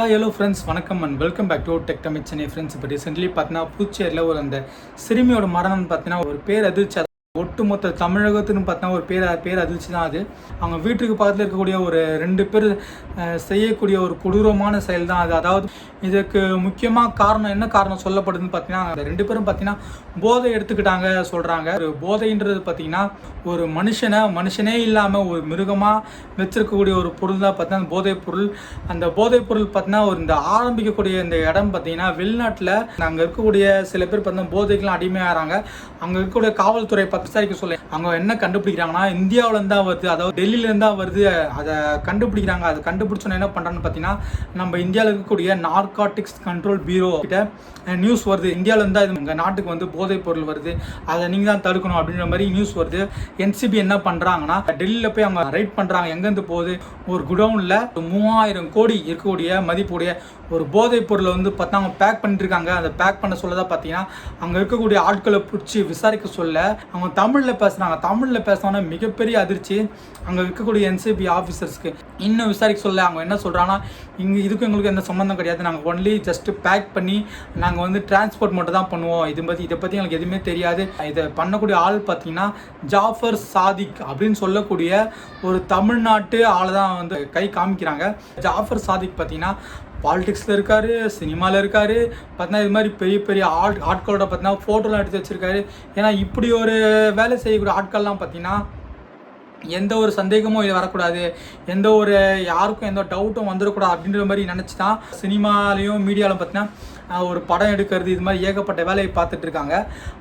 Hi hello friends வணக்கம் and welcome back to tech Tamil Chennai friends இப்போ recently பார்த்தீங்கன்னா புதுச்சேரியில் ஒரு அந்த சிறுமியோட மரணம்னு பார்த்தீங்கன்னா ஒரு பேர் அதிர்ச்சி ஒட்டுமொத்த தமிழகத்துன்னு பார்த்தா ஒரு பேர் பேர் அதிர்ச்சி தான் அது. அவங்க வீட்டுக்கு பக்கத்தில் இருக்கக்கூடிய ஒரு ரெண்டு பேர் செய்யக்கூடிய ஒரு கொடூரமான செயல் தான் அது. அதாவது இதுக்கு முக்கியமாக காரணம் என்ன காரணம் சொல்லப்படுதுன்னு பார்த்தீங்கன்னா அந்த ரெண்டு பேரும் பார்த்தீங்கன்னா போதை எடுத்துக்கிட்டாங்க சொல்கிறாங்க ஒரு போதைன்றது பார்த்தீங்கன்னா ஒரு மனுஷனை மனுஷனே இல்லாமல் ஒரு மிருகமாக வச்சிருக்கக்கூடிய ஒரு பொருள் தான் பார்த்தீங்கன்னா போதைப் பொருள். அந்த போதைப் பொருள் பார்த்தீங்கன்னா ஒரு இந்த ஆரம்பிக்கக்கூடிய இந்த இடம் பார்த்தீங்கன்னா வெளிநாட்டில் அங்கே இருக்கக்கூடிய சில பேர் பார்த்தீங்கன்னா போதைக்கெலாம் அடிமையாகிறாங்க அங்கே இருக்கக்கூடிய காவல்துறை விசாரிக்க சொல்ல அவங்க என்ன கண்டுபிடிக்கிறாங்கன்னா இந்தியாவிலேருந்து தான் வருது அதாவது டெல்லியிலேருந்து தான் வருது அதை கண்டுபிடிக்கிறாங்க. அதை கண்டுபிடிச்சோன்னா என்ன பண்ணுறான்னு பார்த்தீங்கன்னா நம்ம இந்தியாவில் இருக்கக்கூடிய நார்காட்டிக்ஸ் கண்ட்ரோல் பீரோ கிட்ட நியூஸ் வருது. இந்தியாவிலேருந்து தான் இது உங்கள் நாட்டுக்கு வந்து போதைப் பொருள் வருது. அதை நீங்கள் தான் தடுக்கணும் அப்படின்ற மாதிரி நியூஸ் வருது. என்சிபி என்ன பண்ணுறாங்கன்னா டெல்லியில் போய் அவங்க ரைட் பண்ணுறாங்க எங்கேருந்து போகுது? ஒரு குடவுனில் மூவாயிரம் கோடி இருக்கக்கூடிய மதிப்புடைய ஒரு போதைப் பொருளை வந்து பார்த்தா அவங்க பேக் பண்ணிட்டு இருக்காங்க. அதை பேக் பண்ண சொல்லதான் பார்த்தீங்கன்னா அங்கே இருக்கக்கூடிய ஆட்களை பிடிச்சி விசாரிக்க சொல்ல அவங்க தமிழில் பேசுகிறாங்க தமிழில் பேசினோன்னா மிகப்பெரிய அதிர்ச்சி. அங்கே இருக்கக்கூடிய என்சிபி ஆஃபீஸர்ஸ்க்கு இன்னும் விசாரிக்க சொல்ல அவங்க என்ன சொல்கிறாங்கன்னா இங்கே இதுக்கும் எங்களுக்கு எந்த சம்மந்தம் கிடையாது. நாங்கள் ஒன்லி ஜஸ்ட்டு பேக் பண்ணி நாங்கள் வந்து டிரான்ஸ்போர்ட் மட்டும் தான் பண்ணுவோம். இது பற்றி இதை பற்றி எங்களுக்கு எதுவுமே தெரியாது. இதை பண்ணக்கூடிய ஆள் பார்த்தீங்கன்னா ஜாஃபர் சாதிக் அப்படின்னு சொல்லக்கூடிய ஒரு தமிழ்நாட்டு ஆள் தான் வந்து கை காமிக்கிறாங்க. ஜாஃபர் சாதிக் பார்த்தீங்கன்னா பாலிடிக்ஸில் இருக்கார் சினிமாவில் இருக்கார் பார்த்தீங்கன்னா இது மாதிரி பெரிய பெரிய ஆட் ஆட்களோட பார்த்தீங்கன்னா ஃபோட்டோலாம் எடுத்து வச்சுருக்காரு. ஏன்னா இப்படி ஒரு வேலை செய்யக்கூடிய ஆட்கள்லாம் பார்த்தீங்கன்னா எந்த ஒரு சந்தேகமும் இது வரக்கூடாது. எந்த ஒரு யாருக்கும் எந்த டவுட்டும் வந்துடக்கூடாது அப்படின்ற மாதிரி நினச்சி தான் சினிமாலையும் மீடியாவில் பார்த்தீங்கன்னா ஒரு படம் எடுக்கிறது இது மாதிரி ஏகப்பட்ட வேலையை பார்த்துட்டு இருக்காங்க.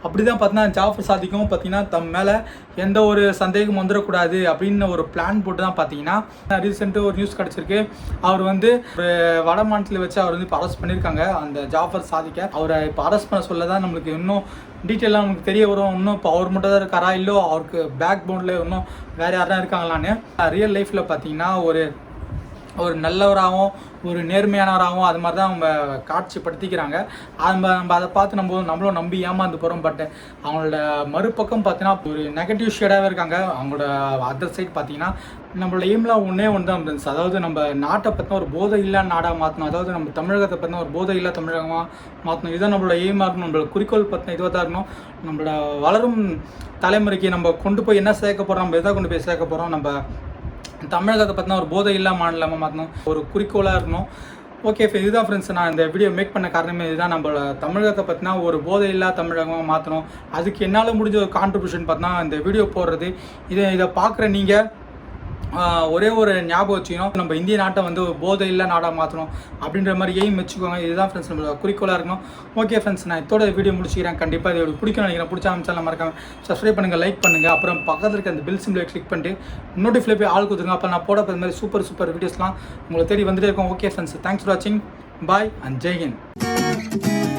அப்படி தான் பார்த்தீங்கன்னா ஜாஃபர் சாதிக்கும் பார்த்தீங்கன்னா தம் மேலே எந்த ஒரு சந்தேகம் வந்துடக்கூடாது அப்படின்னு ஒரு பிளான் போட்டு தான் பார்த்தீங்கன்னா ரீசெண்டாக ஒரு நியூஸ் கிடச்சிருக்கு. அவர் வந்து ஒரு வட மாநிலத்தில் வச்சு அவர் வந்து இப்போ அரெஸ்ட் பண்ணியிருக்காங்க அந்த ஜாஃபர் சாதிக்க. அவரை இப்போ அரெஸ்ட் பண்ண சொல்ல தான் நம்மளுக்கு இன்னும் டீட்டெயிலாக நமக்கு தெரிய வரும். இன்னும் இப்போ அவர் மட்டும் தான் இருக்காரா இல்லை அவருக்கு பேக் போனில் இன்னும் வேறு யாரெல்லாம் இருக்காங்களான்னு. ரியல் லைஃப்பில் பார்த்தீங்கன்னா ஒரு ஒரு நல்லவராகவும் ஒரு நேர்மையானவராகவும் அது மாதிரி தான் அவங்க காட்சிப்படுத்திக்கிறாங்க. நம்ம நம்ம அதை பார்த்து நம்ம நம்மளும் நம்பி ஏமாந்து போகிறோம் பட் அவங்களோட மறுபக்கம் பார்த்தீங்கன்னா ஒரு நெகட்டிவ் ஷேடாகவே இருக்காங்க. அவங்களோட அதர் சைட் பார்த்தீங்கன்னா நம்மளோட எய்ம்லாம் ஒன்றே ஒன்று தான் இருந்துச்சு அதாவது நம்ம நாட்டை பற்றின ஒரு போதை இல்லா நாடாக மாற்றணும் அதாவது நம்ம தமிழகத்தை பற்றின ஒரு போதை இல்லா தமிழகமாக மாற்றணும் இதுதான் நம்மளோட எய்மாக இருக்கணும். நம்மளோட குறிக்கோள் பற்றின இதுவாக தான் இருக்கணும். நம்மளோட வளரும் தலைமுறைக்கு நம்ம கொண்டு போய் என்ன சேர்க்க போகிறோம் நம்ம எதை கொண்டு போய் சேர்க்க போகிறோம் நம்ம தமிழகத்தை பார்த்தினா ஒரு போதை இல்லா மாநிலமாக மாற்றணும் ஒரு குறிக்கோளாக இருக்கணும். ஓகே இதுதான் ஃப்ரெண்ட்ஸ் நான் இந்த வீடியோ மேக் பண்ண காரணமே இதுதான். நம்மளோட தமிழகத்தை பற்றினா ஒரு போதை இல்லாத தமிழகமாக மாற்றணும் அதுக்கு என்னால் முடிஞ்ச ஒரு கான்ட்ரிபியூஷன் பார்த்தீங்கன்னா இந்த வீடியோ போடுறது. இதை இதை பார்க்குற நீங்கள் ஒரே ஒரு ஞாபகம் வச்சுக்கணும். நம்ம இந்திய நாட்டை வந்து போதை இல்லை நாடாக மாற்றணும் அப்படின்ற மாதிரி எய்ம் வச்சுக்கோங்க. இதுதான் ஃப்ரெண்ட்ஸ் நம்மளோட குறிக்கோளாக இருக்கணும். ஓகே ஃப்ரெண்ட்ஸ் நான் இதோட வீடியோ முடிச்சுக்கிறேன். கண்டிப்பாக இது பிடிக்கும் நினைக்கிறேன். பிடிச்ச அமைச்சாலும் மறக்காம சப்ஸ்கிரைப் பண்ணுங்கள் லைக் பண்ணுங்கள் அப்புறம் பக்கத்தில் இருக்க அந்த பில் சிம்பிளை கிளிக் பண்ணிட்டு நோட்டிஃபிளை போய் ஆள் கொடுத்துருங்க. அப்போ நான் போட போகிற மாதிரி சூப்பர் சூப்பர் வீடியோஸ்லாம் உங்களை தேடி வந்துட்டே இருக்கும். ஓகே ஃப்ரெண்ட்ஸ் தேங்க்ஸ் ஃபார் வாட்சிங் பாய் அண்ட் ஜெய்ஹிந்த்